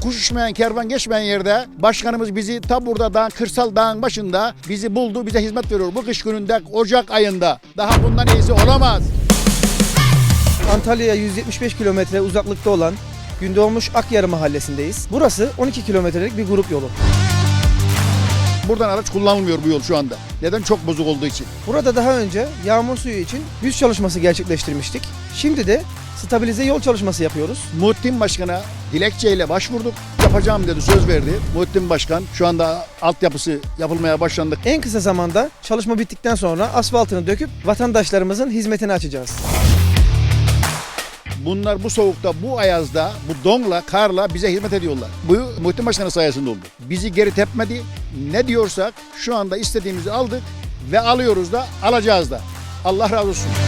kuş uçmayan kervan geçmeyen yerde başkanımız bizi ta burada dağ, kırsal dağın başında bizi buldu bize hizmet veriyor. Bu kış gününde Ocak ayında daha bundan iyisi olamaz. Antalya'ya 175 kilometre uzaklıkta olan Gündoğmuş Akyarı mahallesindeyiz. Burası 12 kilometrelik bir grup yolu. Buradan araç kullanılmıyor bu yol şu anda. Neden? Çok bozuk olduğu için. Burada daha önce yağmur suyu için yüz çalışması gerçekleştirmiştik. Şimdi de stabilize yol çalışması yapıyoruz. Muhittin Başkan'a dilekçeyle başvurduk. Yapacağım dedi, söz verdi. Muhittin Başkan şu anda altyapısı yapılmaya başlandı. En kısa zamanda çalışma bittikten sonra asfaltını döküp vatandaşlarımızın hizmetine açacağız. Bunlar bu soğukta, bu ayazda, bu donla, karla bize hizmet ediyorlar. Bu Muhittin Başkan'ın sayesinde oldu. Bizi geri tepmedi. Ne diyorsak şu anda istediğimizi aldık ve alıyoruz da alacağız da. Allah razı olsun.